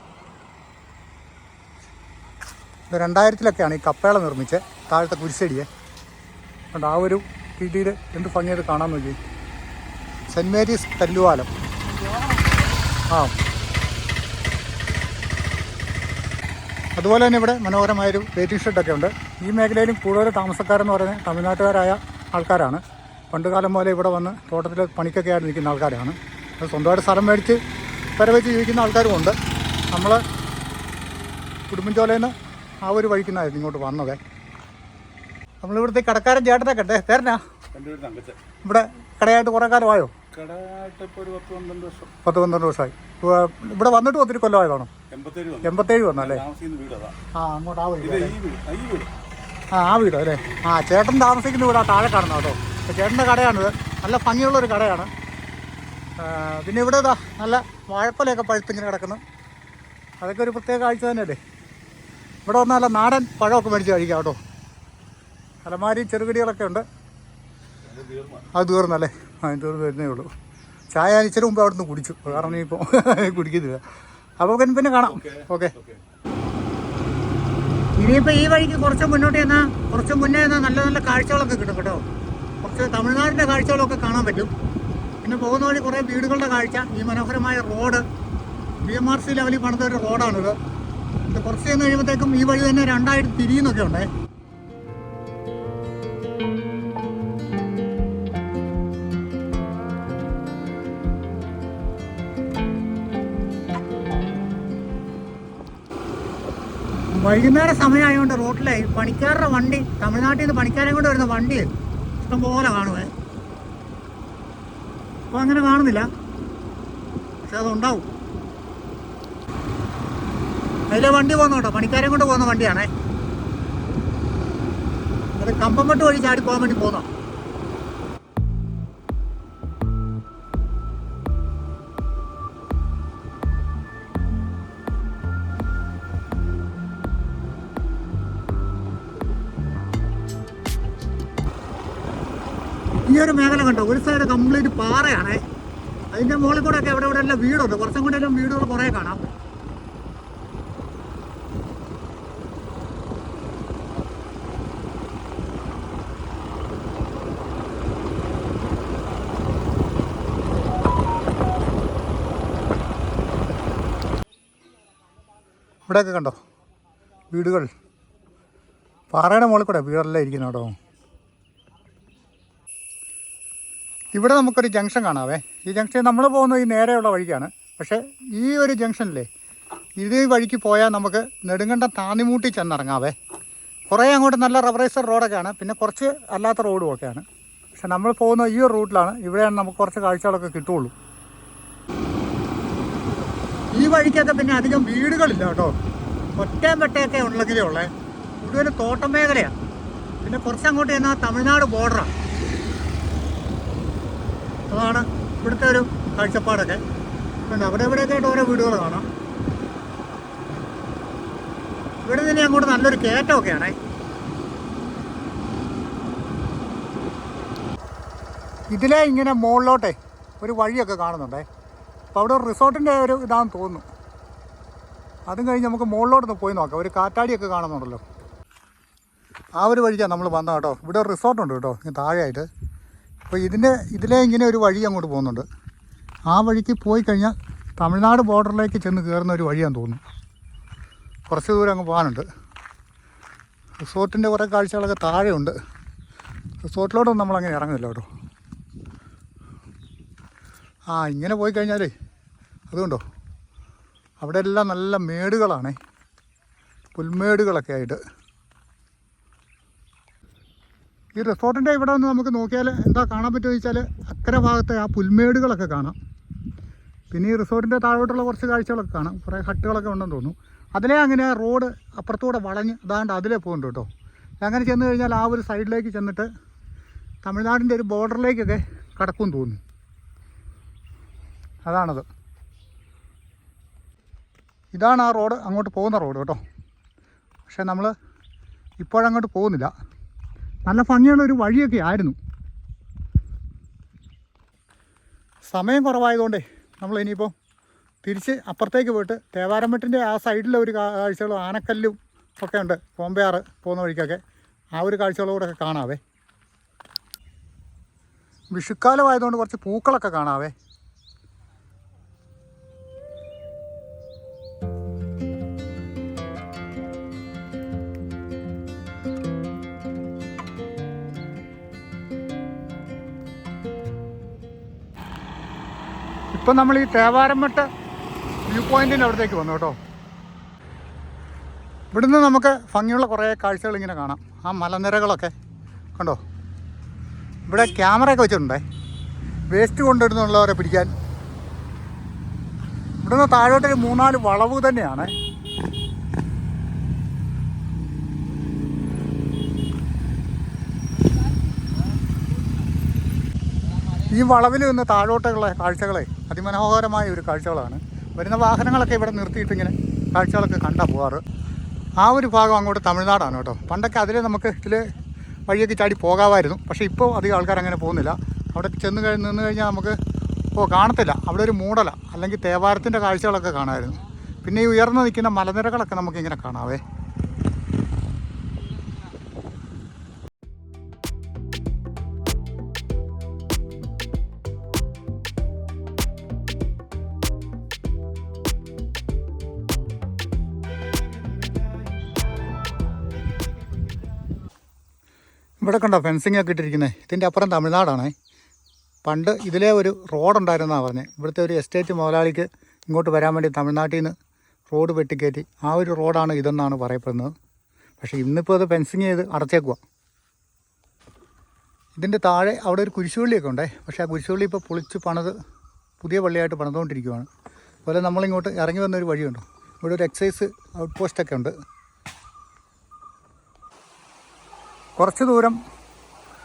രണ്ടായിരത്തിലൊക്കെയാണ് ഈ കപ്പേള നിർമ്മിച്ച് താഴത്തെ കുരിശടിയെ. അതുകൊണ്ട് ആ ഒരു രീതിയിൽ എന്ത് ഭംഗിയത് കാണാൻ നോക്കി. സെന്റ് മേരീസ് കല്ലുവാലം ആ. അതുപോലെ തന്നെ ഇവിടെ മനോഹരമായൊരു വെയിറ്റിംഗ് ഷെഡൊക്കെ ഉണ്ട്. ഈ മേഖലയിലും കൂടുതൽ താമസക്കാരെന്ന് പറയുന്നത് തമിഴ്നാട്ടുകാരായ ആൾക്കാരാണ്. പണ്ട് കാലം പോലെ ഇവിടെ വന്ന് തോട്ടത്തിൽ പണിക്കൊക്കെ ആയിട്ട് നിൽക്കുന്ന ആൾക്കാരാണ്. അത് സ്വന്തമായിട്ട് സ്ഥലം മേടിച്ച് പരവച്ച് ജീവിക്കുന്ന ആൾക്കാരുമുണ്ട് നമ്മൾ കുടുംബഞ്ചോലയിൽ നിന്ന് ആ ഒരു വഴിക്കുന്നായിരുന്നു ഇങ്ങോട്ട് വന്നത്. നമ്മളിവിടുത്തെ കടക്കാരൻ ചേട്ടനെ കണ്ടേ
ഒരു
ഇവിടെ കടയായിട്ട് കുറേ കാലമായോ?
പത്ത് പന്ത്രണ്ട്
വർഷമായി. ഇവ- ഇവിടെ വന്നിട്ട് ഒത്തിരി കൊല്ലമായതാണോ
എൺപത്തേഴ് വന്നു.
വന്നല്ലേ ആ അങ്ങോട്ട് ആ
വീട് ആ,
ആ അല്ലേ? ആ ചേട്ടൻ താമസിക്കുന്ന വീടാ താഴെ കാണുന്നത് കേട്ടോ. ചേട്ടന്റെ കടയാണിത്. നല്ല ഭംഗിയുള്ളൊരു കടയാണ്. പിന്നെ ഇവിടെ ഇതാ നല്ല വാഴപ്പലയൊക്കെ പഴുത്തിങ്ങനെ കിടക്കുന്നു. അതൊക്കെ ഒരു പ്രത്യേക കാഴ്ച തന്നെയല്ലേ? ഇവിടെ വന്നാൽ നാടൻ പഴമൊക്കെ മേടിച്ച് കഴിക്കാം കേട്ടോ. അലമാരി ചെറുകടികളൊക്കെ ഉണ്ട്. അത് തീർന്നല്ലേ? അതിന്റെ തീർന്ന് വരുന്നേ ഉള്ളൂ. ചായ ഞാൻ ഇച്ചിരി മുമ്പ് അവിടെ നിന്ന് കുടിച്ചു. കാരണം ഇപ്പോൾ കുടിക്കുന്നില്ല അപ്പോൾ പിന്നെ കാണാം. ഓക്കെ ഇനിയിപ്പോൾ ഈ വഴിക്ക് കുറച്ച് മുന്നോട്ട് ചെന്നാൽ കുറച്ച് മുന്നേ ചെന്നാൽ നല്ല നല്ല കാഴ്ചകളൊക്കെ കിട്ടും കേട്ടോ. കുറച്ച് തമിഴ്നാടിന്റെ കാഴ്ചകളൊക്കെ കാണാൻ പറ്റും. പിന്നെ പോകുന്ന വഴി കുറേ വീടുകളുടെ കാഴ്ച. ഈ മനോഹരമായ road. B M R C ലെവലിൽ പണിത ഒരു റോഡാണിത്. ഇത് കുറച്ച് ചെന്ന് കഴിയുമ്പോഴത്തേക്കും ഈ വഴി തന്നെ രണ്ടായിട്ട് തിരിയുന്നൊക്കെ ഉണ്ടേ. വൈകുന്നേര സമയമായതുകൊണ്ട് റോട്ടിലെ പണിക്കാരുടെ വണ്ടി തമിഴ്നാട്ടിൽ നിന്ന് പണിക്കാരെ കൊണ്ട് വരുന്ന വണ്ടി ഇഷ്ടംപോലെ കാണുവേ. അപ്പോൾ അങ്ങനെ കാണുന്നില്ല. പക്ഷെ അതുണ്ടാവും. അതിലെ വണ്ടി പോകുന്ന കേട്ടോ പണിക്കാരെ കൊണ്ട് പോകുന്ന വണ്ടിയാണേ. അത് കമ്പംപെട്ട് വഴി ചാടി പോകാൻ വേണ്ടി പോകുന്ന ഒരു മേഖല കണ്ടോ? ഒരു സൈഡ് കംപ്ലീറ്റ് പാറയാണ്. അതിന്റെ മുകളിൽ കൂടെ ഒക്കെ എവിടെ ഇവിടെ എല്ലാം വീടുണ്ട്? കുറച്ചും കൂടെ എല്ലാം വീടുകൾ കുറേ കാണാം. ഇവിടെയൊക്കെ കണ്ടോ? വീടുകൾ. പാറയുടെ മുകളിൽ കൂടെ വീടെല്ലാം ഇരിക്കുന്നു കേട്ടോ. ഇവിടെ നമുക്കൊരു ജംഗ്ഷൻ കാണാവേ. ഈ ജംഗ്ഷൻ നമ്മൾ പോകുന്ന ഈ നേരെയുള്ള വഴിക്കാണ്. പക്ഷേ ഈ ഒരു ജംഗ്ഷനിലെ ഇത് വഴിക്ക് പോയാൽ നമുക്ക് നെടുങ്കണ്ടം താന്നിമൂട്ടി ചെന്നിറങ്ങാവേ. കുറേ അങ്ങോട്ട് നല്ല റബ്ബറൈസർ റോഡൊക്കെയാണ് പിന്നെ കുറച്ച് അല്ലാത്ത റോഡും ഒക്കെയാണ്. പക്ഷെ നമ്മൾ പോകുന്ന ഈ ഒരു റൂട്ടിലാണ്. ഇവിടെയാണ് നമുക്ക് കുറച്ച് കാഴ്ചകളൊക്കെ കിട്ടുള്ളൂ ഈ വഴിക്കൊക്കെ പിന്നെ അധികം വീടുകളില്ല കേട്ടോ. ഒറ്റയും വെട്ടയൊക്കെ ഉള്ളെങ്കിലേ ഉള്ളേ. കൂടുതലും തോട്ടം മേഖലയാണ്. പിന്നെ കുറച്ച് അങ്ങോട്ട് ചെന്നാൽ തമിഴ്നാട് ബോർഡറാണ് അതാണ് ഇവിടുത്തെ ഒരു കാഴ്ചപ്പാടൊക്കെ. പിന്നെ അവിടെ ഇവിടെയൊക്കെ ആയിട്ട് ഓരോ വീടുകൾ കാണാം. ഇവിടെ നിന്ന് അങ്ങോട്ട് നല്ലൊരു കയറ്റമൊക്കെയാണേ. ഇതിലെ ഇങ്ങനെ മുകളിലോട്ടെ ഒരു വഴിയൊക്കെ കാണുന്നുണ്ടേ. അപ്പോൾ അവിടെ ഒരു റിസോർട്ടിന്റെ ഒരു ഇതാണെന്ന് തോന്നുന്നു. അതും കഴിഞ്ഞ് നമുക്ക് മുകളിലോട്ടൊന്ന് പോയി നോക്കാം. ഒരു കാറ്റാടിയൊക്കെ കാണുന്നുണ്ടല്ലോ. ആ ഒരു വഴിക്കാണ് നമ്മൾ വന്നത് കേട്ടോ. ഇവിടെ ഒരു റിസോർട്ടുണ്ട് കേട്ടോ ഇങ്ങനെ താഴെയായിട്ട്. അപ്പോൾ ഇതിന്റെ ഇതിലെ ഇങ്ങനെ ഒരു വഴി അങ്ങോട്ട് പോകുന്നുണ്ട്. ആ വഴിക്ക് പോയി കഴിഞ്ഞാൽ തമിഴ്നാട് ബോർഡറിലേക്ക് ചെന്ന് കയറുന്ന ഒരു വഴിയാന്ന് തോന്നുന്നു. കുറച്ച് ദൂരം അങ്ങ് പോകാനുണ്ട്. റിസോർട്ടിന്റെ കുറേ കാഴ്ചകളൊക്കെ താഴെയുണ്ട്. റിസോർട്ടിലോട്ടൊന്നും നമ്മളങ്ങനെ ഇറങ്ങില്ല കേട്ടോ. ആ ഇങ്ങനെ പോയി കഴിഞ്ഞാലേ അതുകൊണ്ടോ? അവിടെ എല്ലാം നല്ല മേടുകളാണേ. പുൽമേടുകളൊക്കെ ആയിട്ട്. ഈ റിസോർട്ടിന്റെ ഇവിടെ നിന്ന് നമുക്ക് നോക്കിയാൽ എന്താ കാണാൻ പറ്റുമെന്ന് വെച്ചാൽ അക്കരെ ഭാഗത്തെ ആ പുൽമേടുകളൊക്കെ കാണാം. പിന്നെ ഈ റിസോർട്ടിന്റെ താഴോട്ടുള്ള കുറച്ച് കാഴ്ചകളൊക്കെ കാണാം. കുറേ ഹട്ടുകളൊക്കെ ഉണ്ടെന്ന് തോന്നുന്നു. അതിലേ അങ്ങനെ റോഡ് അപ്പുറത്തൂടെ വളഞ്ഞ് അതാണ്ട് അതിലേ പോകുന്നുണ്ട് കേട്ടോ. അങ്ങനെ ചെന്ന് കഴിഞ്ഞാൽ ആ ഒരു സൈഡിലേക്ക് ചെന്നിട്ട് തമിഴ്നാടിന്റെ ഒരു ബോർഡറിലേക്കൊക്കെ കടക്കും തോന്നുന്നു. അതാണത്. ഇതാണ് ആ റോഡ് അങ്ങോട്ട് പോകുന്ന റോഡ് കേട്ടോ. പക്ഷേ നമ്മൾ ഇപ്പോഴങ്ങോട്ട് പോകുന്നില്ല. നല്ല ഭംഗിയുള്ള ഒരു വഴിയൊക്കെ ആയിരുന്നു. സമയം കുറവായതുകൊണ്ടേ നമ്മൾ ഇനിയിപ്പോൾ തിരിച്ച് അപ്പുറത്തേക്ക് പോയിട്ട് തേവാരമ്പട്ടിന്റെ ആ സൈഡിലെ ഒരു കാഴ്ചകളും ആനക്കല്ലും ഒക്കെ ഉണ്ട്. കോമ്പയാറ് പോകുന്ന വഴിക്കൊക്കെ. ആ ഒരു കാഴ്ചകളോടെ ഒക്കെ കാണാവേ. വിഷുക്കാലമായതുകൊണ്ട് കുറച്ച് പൂക്കളൊക്കെ കാണാവേ. ഇപ്പം നമ്മൾ ഈ തേവാരമ്പട്ട് വ്യൂ പോയിന്റിന്റെ അവിടത്തേക്ക് വന്നു കേട്ടോ. ഇവിടുന്ന് നമുക്ക് ഭംഗിയുള്ള കുറേ കാഴ്ചകൾ ഇങ്ങനെ കാണാം. ആ മലനിരകളൊക്കെ കണ്ടോ? ഇവിടെ ക്യാമറയൊക്കെ വെച്ചിട്ടുണ്ടേ. വേസ്റ്റ് കൊണ്ടിടുന്നുള്ളവരെ പിടിക്കാൻ. ഇവിടുന്ന് താഴോട്ടൊരു മൂന്നാൽ വളവ് തന്നെയാണ്. ഈ വളവിൽ നിന്ന് താഴോട്ടുള്ള കാഴ്ചകളെ അതിമനോഹരമായ ഒരു കാഴ്ചകളാണ്. വരുന്ന വാഹനങ്ങളൊക്കെ ഇവിടെ നിർത്തിയിട്ട് ഇങ്ങനെ കാഴ്ചകളൊക്കെ കണ്ടാൽ പോകാറ് ആ ഒരു ഭാഗം അങ്ങോട്ട് തമിഴ്നാടാണ് കേട്ടോ. പണ്ടൊക്കെ അതിൽ നമുക്ക് ഇതിൽ വഴിയൊക്കെ ചാടി പോകാമായിരുന്നു. പക്ഷേ ഇപ്പോൾ അധികം ആൾക്കാർ അങ്ങനെ പോകുന്നില്ല. അവിടെ ചെന്ന് കഴിഞ്ഞ് നിന്ന് കഴിഞ്ഞാൽ നമുക്ക് ഓ കാണത്തില്ല. അവിടെ ഒരു മൂടല അല്ലെങ്കിൽ തേവാരത്തിന്റെ കാഴ്ചകളൊക്കെ കാണാമായിരുന്നു. പിന്നെ ഈ ഉയർന്നു നിൽക്കുന്ന മലനിരകളൊക്കെ നമുക്കിങ്ങനെ കാണാവേ. ഇവിടെ കണ്ടോ ഫെൻസിങ് ഒക്കെ ഇട്ടിരിക്കുന്നത് ഇതിന്റെ അപ്പുറം തമിഴ്നാടാണേ. പണ്ട് ഇതിലെ ഒരു റോഡുണ്ടായിരുന്നാണ് പറഞ്ഞത് ഇവിടുത്തെ ഒരു എസ്റ്റേറ്റ് മുതലാളിക്ക് ഇങ്ങോട്ട് വരാൻ വേണ്ടി തമിഴ്നാട്ടിൽ നിന്ന് റോഡ് വെട്ടിക്കയറ്റി. ആ ഒരു റോഡാണ് ഇതെന്നാണ് പറയപ്പെടുന്നത്. പക്ഷേ ഇന്നിപ്പോൾ അത് ഫെൻസിങ് ചെയ്ത് അടച്ചേക്കുക ഇതിന്റെ താഴെ അവിടെ ഒരു കുരിശുപള്ളിയൊക്കെ ഉണ്ടേ. പക്ഷേ ആ കുരിശുപള്ളി ഇപ്പോൾ പൊളിച്ച് പണിത് പുതിയ പള്ളിയായിട്ട് പണിതുകൊണ്ടിരിക്കുകയാണ് അതുപോലെ നമ്മളിങ്ങോട്ട് ഇറങ്ങി വന്നൊരു വഴിയുണ്ടോ? ഇവിടെ ഒരു എക്സൈസ് ഔട്ട് പോസ്റ്റൊക്കെ ഉണ്ട്. കുറച്ച് ദൂരം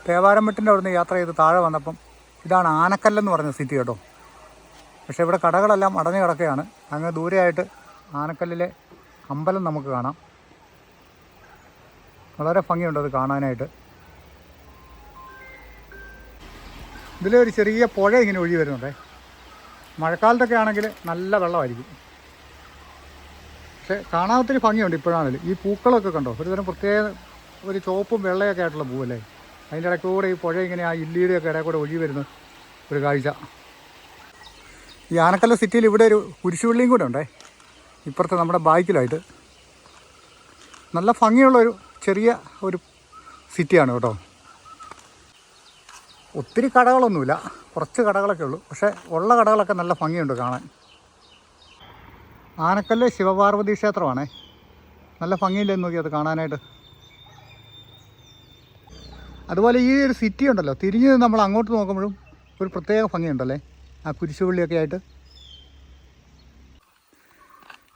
തേവാരമ്പട്ടിന്റെ അവിടുന്ന് യാത്ര ചെയ്ത് താഴെ വന്നപ്പം ഇതാണ് ആനക്കല്ലെന്ന് പറഞ്ഞ സിറ്റി കേട്ടോ. പക്ഷേ ഇവിടെ കടകളെല്ലാം അടഞ്ഞു കിടക്കുകയാണ്. അങ്ങ് ദൂരെയായിട്ട് ആനക്കല്ലിലെ അമ്പലം നമുക്ക് കാണാം. വളരെ ഭംഗിയുണ്ട് അത് കാണാനായിട്ട്. ഇതിലെ ഒരു ചെറിയ പുഴ ഇങ്ങനെ ഒഴി വരുന്നുണ്ടേ. മഴക്കാലത്തൊക്കെ ആണെങ്കിൽ നല്ല വെള്ളമായിരിക്കും. പക്ഷേ കാണാൻ ഒത്തിരി ഭംഗിയുണ്ട് ഇപ്പോഴാണെങ്കിലും. ഈ പൂക്കളൊക്കെ കണ്ടോ? ഒരുതരം പ്രത്യേക ഒരു ചുവപ്പും വെള്ളയൊക്കെ ആയിട്ടുള്ള പൂവല്ലേ? അതിന്റെ ഇടയ്ക്കൂടെ ഈ പുഴ ഇങ്ങനെ ആ ഇല്ലിയുടെയൊക്കെ ഇടയിൽ കൂടെ ഒഴുകി വരുന്ന ഒരു കാഴ്ച. ഈ ആനക്കല്ല സിറ്റിയിൽ ഇവിടെ ഒരു കുരിശുപള്ളിയും കൂടെ ഉണ്ടേ? ഇപ്പുറത്തെ നമ്മുടെ ബാക്കിലായിട്ട്. നല്ല ഭംഗിയുള്ളൊരു ചെറിയ ഒരു സിറ്റിയാണ് കേട്ടോ. ഒത്തിരി കടകളൊന്നുമില്ല. കുറച്ച് കടകളൊക്കെ ഉള്ളൂ. പക്ഷേ ഉള്ള കടകളൊക്കെ നല്ല ഭംഗിയുണ്ട് കാണാൻ. ആനക്കല്ല് ശിവപാർവതി ക്ഷേത്രമാണേ. നല്ല ഭംഗിയില്ലെന്ന് നോക്കി അത് കാണാനായിട്ട്? അതുപോലെ ഈ ഒരു സിറ്റി ഉണ്ടല്ലോ തിരിഞ്ഞ് നമ്മൾ അങ്ങോട്ട് നോക്കുമ്പോഴും ഒരു പ്രത്യേക ഭംഗിയുണ്ടല്ലേ? ആ കുരിശുപള്ളിയൊക്കെ ആയിട്ട്.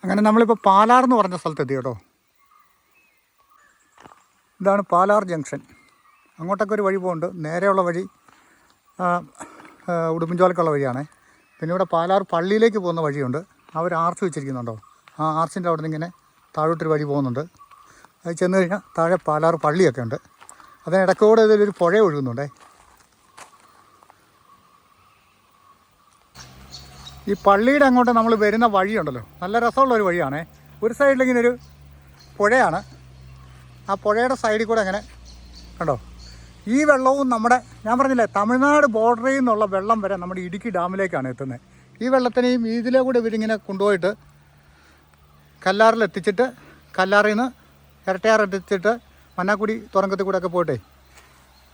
അങ്ങനെ നമ്മളിപ്പോൾ പാലാർ എന്ന് പറഞ്ഞ സ്ഥലത്തെത്തി കേട്ടോ. ഇതാണ് പാലാർ ജംഗ്ഷൻ. അങ്ങോട്ടൊക്കെ ഒരു വഴി പോകുന്നുണ്ട്. നേരെയുള്ള വഴി ഉടുമ്പൻചോലക്കുള്ള വഴിയാണേ. പിന്നെ ഇവിടെ പാലാർ പള്ളിയിലേക്ക് പോകുന്ന വഴിയുണ്ട്. ഒരു ആർച്ച് വെച്ചിരിക്കുന്നുണ്ടോ? ആ ആർച്ചിന്റെ അവിടെ നിന്ന് ഇങ്ങനെ താഴോട്ടൊരു വഴി പോകുന്നുണ്ട്. അത് ചെന്ന് കഴിഞ്ഞാൽ താഴെ പാലാർ പള്ളിയൊക്കെ ഉണ്ട്. അതിനിടക്കോടെ ഇതിലൊരു പുഴ ഒഴുകുന്നുണ്ടേ. ഈ പള്ളിയുടെ അങ്ങോട്ട് നമ്മൾ വരുന്ന വഴിയുണ്ടല്ലോ. നല്ല രസമുള്ള ഒരു വഴിയാണേ. ഒരു സൈഡിൽ ഇങ്ങനെ ഒരു പുഴയാണ്. ആ പുഴയുടെ സൈഡിൽ കൂടെ അങ്ങനെ കണ്ടോ? ഈ വെള്ളവും നമ്മുടെ ഞാൻ പറഞ്ഞില്ലേ തമിഴ്നാട് ബോർഡറിൽ നിന്നുള്ള വെള്ളം വരെ നമ്മുടെ ഇടുക്കി ഡാമിലേക്കാണ് എത്തുന്നത് ഈ വെള്ളത്തിനെയും ഇതിലെ കൂടെ ഇവരിങ്ങനെ കൊണ്ടുപോയിട്ട് കല്ലാറിൽ എത്തിച്ചിട്ട് കല്ലാറിൽ നിന്ന് ഇരട്ടയാർ എത്തിച്ചിട്ട് മന്നാക്കുടി തുറങ്കത്തിൽ കൂടെ ഒക്കെ പോട്ടെ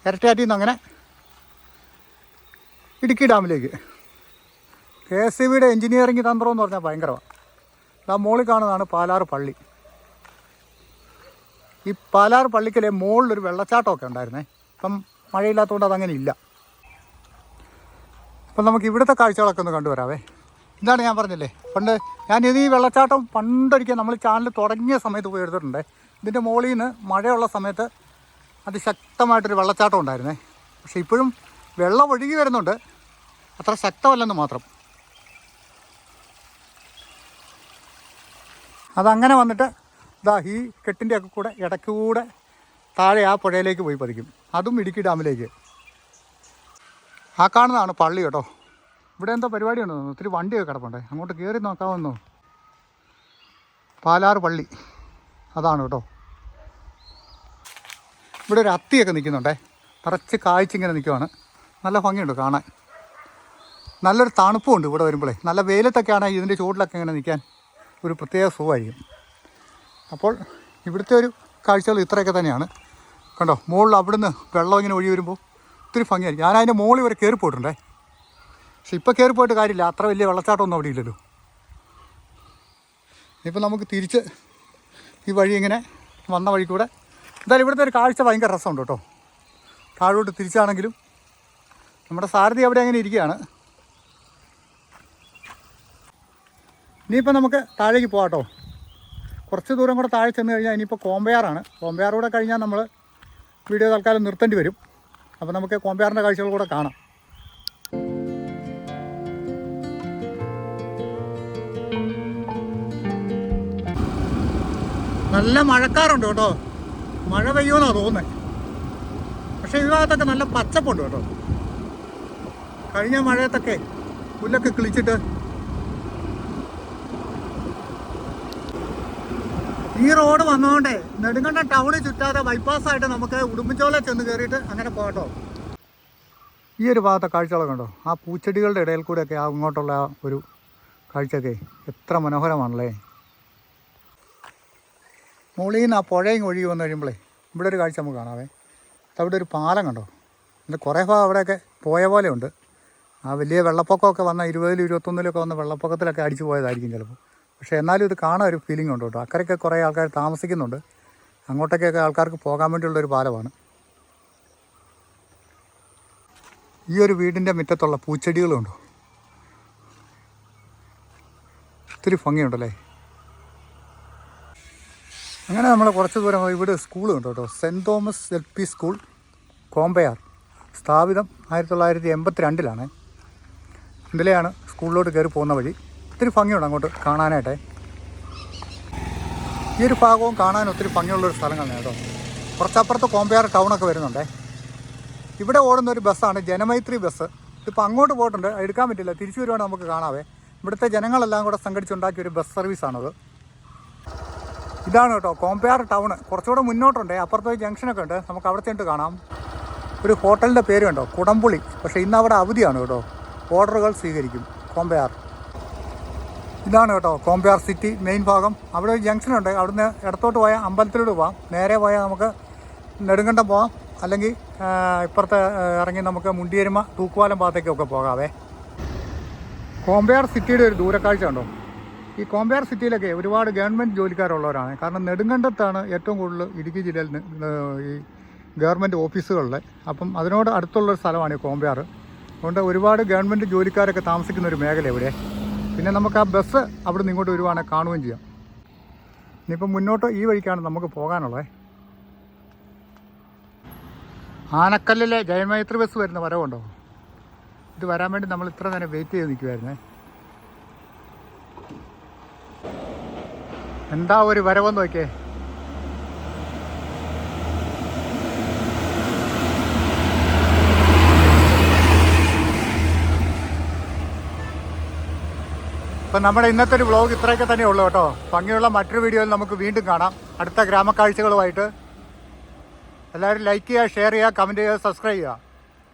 ഇരട്ടയാറ്റിൽ നിന്ന് അങ്ങനെ ഇടുക്കി ഡാമിലേക്ക്. കെ എസ് സി ബിയുടെ എഞ്ചിനീയറിംഗ് തന്ത്രം എന്ന് പറഞ്ഞാൽ ഭയങ്കരമാണ്. ആ മോളിൽ കാണുന്നതാണ് പാലാർ പള്ളി. ഈ പാലാർ പള്ളിക്കലെ മുകളിലൊരു വെള്ളച്ചാട്ടമൊക്കെ ഉണ്ടായിരുന്നേ. ഇപ്പം മഴയില്ലാത്തതുകൊണ്ട് അതങ്ങനെ ഇല്ല. അപ്പം നമുക്ക് ഇവിടുത്തെ കാഴ്ചകളൊക്കെ ഒന്ന് കണ്ടുവരാവേ. ഇതാണ് ഞാൻ പറഞ്ഞില്ലേ പണ്ട് ഞാൻ ഇത് ഈ വെള്ളച്ചാട്ടം പണ്ടൊരിക്കൽ നമ്മൾ ചാനൽ തുടങ്ങിയ സമയത്ത് പോയി എടുത്തിട്ടുണ്ട്. ഇതിന്റെ മുകളിൽ നിന്ന് മഴയുള്ള സമയത്ത് അതിശക്തമായിട്ടൊരു വെള്ളച്ചാട്ടം ഉണ്ടായിരുന്നേ. പക്ഷേ ഇപ്പോഴും വെള്ളം ഒഴുകി വരുന്നുണ്ട്. അത്ര ശക്തമല്ലെന്ന് മാത്രം. അതങ്ങനെ വന്നിട്ട് ഇതാ ഈ കെട്ടിന്റെ ഒക്കെ കൂടെ ഇടയ്ക്കൂടെ താഴെ ആ പുഴയിലേക്ക് പോയി പതിക്കും. അതും ഇടുക്കി ഡാമിലേക്ക്. ആ കാണുന്നതാണ് പള്ളി കേട്ടോ. ഇവിടെ എന്തോ പരിപാടി ഉണ്ടോ ഒത്തിരി വണ്ടിയൊക്കെ കിടപ്പുണ്ടേ. അങ്ങോട്ട് കയറി നോക്കാമെന്നോ? പാലാറ് പള്ളി. അതാണ് കേട്ടോ. ഇവിടെ ഒരു അത്തിയൊക്കെ നിൽക്കുന്നുണ്ടേ. നിറച്ച് കായ്ച്ചിങ്ങനെ നിൽക്കുവാണ്. നല്ല ഭംഗിയുണ്ട് കാണാൻ. നല്ലൊരു തണുപ്പുണ്ട് ഇവിടെ വരുമ്പോഴേ. നല്ല വെയിലത്തൊക്കെ ആണെങ്കിൽ ഇതിന്റെ ചുവട്ടിലൊക്കെ ഇങ്ങനെ നിൽക്കാൻ ഒരു പ്രത്യേക സുഖമായിരിക്കും. അപ്പോൾ ഇവിടുത്തെ ഒരു കാഴ്ചകൾ ഇത്രയൊക്കെ തന്നെയാണ്. കണ്ടോ മുകളിൽ അവിടുന്ന് വെള്ളം ഇങ്ങനെ ഒഴി വരുമ്പോൾ ഒത്തിരി ഭംഗിയായിരിക്കും. ഞാൻ അതിന്റെ മുകളിൽ വരെ കയറി പോയിട്ടുണ്ടേ. പക്ഷെ ഇപ്പോൾ കയറി പോയിട്ട് കാര്യമില്ല. അത്ര വലിയ വെള്ളച്ചാട്ടമൊന്നും അവിടെ ഇല്ലല്ലോ. ഇപ്പം നമുക്ക് തിരിച്ച് ഈ വഴി ഇങ്ങനെ വന്ന വഴി കൂടെ എന്തായാലും ഇവിടുത്തെ ഒരു കാഴ്ച ഭയങ്കര രസമുണ്ട് കേട്ടോ. താഴോട്ട് തിരിച്ചാണെങ്കിലും നമ്മുടെ സാരഥി അവിടെ അങ്ങനെ ഇരിക്കുകയാണ്. ഇനിയിപ്പോൾ നമുക്ക് താഴേക്ക് പോകാം കേട്ടോ. കുറച്ച് ദൂരം കൂടെ താഴെ ചെന്ന് കഴിഞ്ഞാൽ ഇനിയിപ്പോൾ കോമ്പയാറാണ്. കോമ്പയാറൂടെ കഴിഞ്ഞാൽ നമ്മൾ വീഡിയോ തൽക്കാലം നിർത്തേണ്ടി വരും. അപ്പോൾ നമുക്ക് കോമ്പയാറിന്റെ കാഴ്ചകൾ കൂടെ കാണാം. നല്ല മഴക്കാറുണ്ട് കേട്ടോ. മഴ പെയ്യുമെന്നാണ് തോന്നുന്നത് പക്ഷേ ഈ ഭാഗത്തൊക്കെ നല്ല പച്ചപ്പുണ്ട് കേട്ടോ. കഴിഞ്ഞ മഴയത്തൊക്കെ പുല്ലൊക്കെ കിളിച്ചിട്ട് ഈ റോഡ് വന്നതുകൊണ്ട് നെടുങ്കണ്ടം ടൗണിൽ ചുറ്റാതെ ബൈപ്പാസായിട്ട് നമുക്ക് ഉടുമ്പൻചോല ചെന്ന് കയറിയിട്ട് അങ്ങനെ പോകട്ടോ ഈ ഒരു ഭാഗത്തെ കാഴ്ചകളൊക്കെ ഉണ്ടോ ആ പൂച്ചെടികളുടെ ഇടയിൽ കൂടെയൊക്കെ അങ്ങോട്ടുള്ള ഒരു കാഴ്ചയൊക്കെ എത്ര മനോഹരമാണല്ലേ? മുകളിൽ നിന്ന് ആ പുഴയും ഒഴുകി വന്നു കഴിയുമ്പോഴേ ഇവിടെ ഒരു കാഴ്ച നമുക്ക് കാണാവേ. അവിടെ ഒരു പാലം കണ്ടോ? ഇത് കുറേ ഭാഗം അവിടെയൊക്കെ പോയ പോലെ ഉണ്ട് ആ വലിയ വെള്ളപ്പൊക്കമൊക്കെ വന്ന ഇരുപതിലും ഇരുപത്തൊന്നിലൊക്കെ വന്ന വെള്ളപ്പൊക്കത്തിലൊക്കെ അടിച്ചു പോയതായിരിക്കും ചിലപ്പോൾ. പക്ഷേ എന്നാലും ഇത് കാണാൻ ഒരു ഫീലിംഗ് ഉണ്ട് കേട്ടോ. അക്കരയ്ക്ക് കുറേ ആൾക്കാർ താമസിക്കുന്നുണ്ട്. അങ്ങോട്ടേക്കൊക്കെ ആൾക്കാർക്ക് പോകാൻ വേണ്ടിയുള്ളൊരു പാലമാണ്. ഈ ഒരു വീടിന്റെ മുറ്റത്തുള്ള പൂച്ചെടികളുണ്ടോ? ഒത്തിരി ഭംഗിയുണ്ടല്ലേ? അങ്ങനെ നമ്മൾ കുറച്ച് ദൂരം ഇവിടെ സ്കൂൾ ഉണ്ട് കേട്ടോ. Saint Thomas L P school Kombayar. സ്ഥാപിതം ആയിരത്തി തൊള്ളായിരത്തി എൺപത്തി രണ്ടിലാണ് ഇതിലെയാണ് സ്കൂളിലോട്ട് കയറി പോകുന്ന വഴി. ഒത്തിരി ഭംഗിയുണ്ട് അങ്ങോട്ട് കാണാനായിട്ടെ. ഈ ഒരു ഭാഗവും കാണാൻ ഒത്തിരി ഭംഗിയുള്ളൊരു സ്ഥലങ്ങളാണ് കേട്ടോ. കുറച്ചപ്പുറത്ത് കോമ്പയാർ ടൗണൊക്കെ വരുന്നുണ്ടേ. ഇവിടെ ഓടുന്ന ഒരു ബസ്സാണ് ജനമൈത്രി ബസ്. ഇതിപ്പോൾ അങ്ങോട്ട് പോയിട്ടുണ്ട്. എടുക്കാൻ പറ്റില്ല. തിരിച്ചു വരുവാണെങ്കിൽ നമുക്ക് കാണാവേ. ഇവിടുത്തെ ജനങ്ങളെല്ലാം കൂടെ സംഘടിച്ചുണ്ടാക്കിയ ഒരു ബസ് സർവീസാണത്. ഇതാണ് കേട്ടോ. കോമ്പയാർ ടൗൺ കുറച്ചുകൂടെ മുന്നോട്ടുണ്ട്. അപ്പുറത്ത് ജംഗ്ഷനൊക്കെ ഉണ്ട്. നമുക്ക് അവിടെ ചെന്നിട്ട് കാണാം. ഒരു ഹോട്ടലിന്റെ പേര് കണ്ടോ? കുടംപുളി. പക്ഷേ ഇന്ന് അവിടെ അവധിയാണ് കേട്ടോ. ഓർഡറുകൾ സ്വീകരിക്കും. കോമ്പയാർ. ഇതാണ് കേട്ടോ. കോമ്പയാർ സിറ്റി മെയിൻ ഭാഗം. അവിടെ ഒരു ജംഗ്ഷനുണ്ട്. അവിടുന്ന് ഇടത്തോട്ട് പോയാൽ അമ്പലത്തിലൂടെ പോവാം. നേരെ പോയാൽ നമുക്ക് നെടുങ്കണ്ടം പോവാം. അല്ലെങ്കിൽ ഇപ്പുറത്തെ ഇറങ്ങി നമുക്ക് മുണ്ടിയരുമ തൂക്കുവാലം ഭാഗത്തേക്കൊക്കെ പോകാവേ. കോമ്പയാർ സിറ്റിയുടെ ഒരു ദൂരക്കാഴ്ച ഉണ്ടോ ഈ കോമ്പയർ സിറ്റിയിലൊക്കെ ഒരുപാട് ഗവൺമെന്റ് ജോലിക്കാരുള്ളവരാണ്. കാരണം നെടുങ്കണ്ടത്താണ് ഏറ്റവും കൂടുതൽ ഇടുക്കി ജില്ലയിൽ ഈ ഗവൺമെന്റ് ഓഫീസുകളിലെ അപ്പം അതിനോട് അടുത്തുള്ള ഒരു സ്ഥലമാണ് ഈ കോമ്പയാർ അതുകൊണ്ട് ഒരുപാട് ഗവൺമെന്റ് ജോലിക്കാരൊക്കെ താമസിക്കുന്ന ഒരു മേഖല ഇവിടെ. പിന്നെ നമുക്ക് ആ ബസ് അവിടെ നിന്ന് ഇങ്ങോട്ട് വരുവാണെങ്കിൽ കാണുകയും ചെയ്യാം. ഇനിയിപ്പം മുന്നോട്ട് ഈ വഴിക്കാണ് നമുക്ക് പോകാനുള്ളത്. ആനക്കല്ലിലെ ജയമൈത്രി ബസ് വരുന്ന വരവുണ്ടോ? ഇത് വരാൻ വേണ്ടി നമ്മൾ ഇത്ര നേരം വെയിറ്റ് ചെയ്ത് നിൽക്കുമായിരുന്നേ എന്താ ഒരു വരവെന്ന് നോക്കേ അപ്പം നമ്മുടെ ഇന്നത്തെ ഒരു വ്ളോഗ് ഇത്രയൊക്കെ തന്നെ ഉള്ളൂ കേട്ടോ. ഭംഗിയുള്ള മറ്റൊരു വീഡിയോയിൽ നമുക്ക് വീണ്ടും കാണാം. അടുത്ത ഗ്രാമക്കാഴ്ചകളുമായിട്ട്. എല്ലാവരും ലൈക്ക് ചെയ്യുക ഷെയർ ചെയ്യുക കമന്റ് ചെയ്യുക സബ്സ്ക്രൈബ് ചെയ്യുക.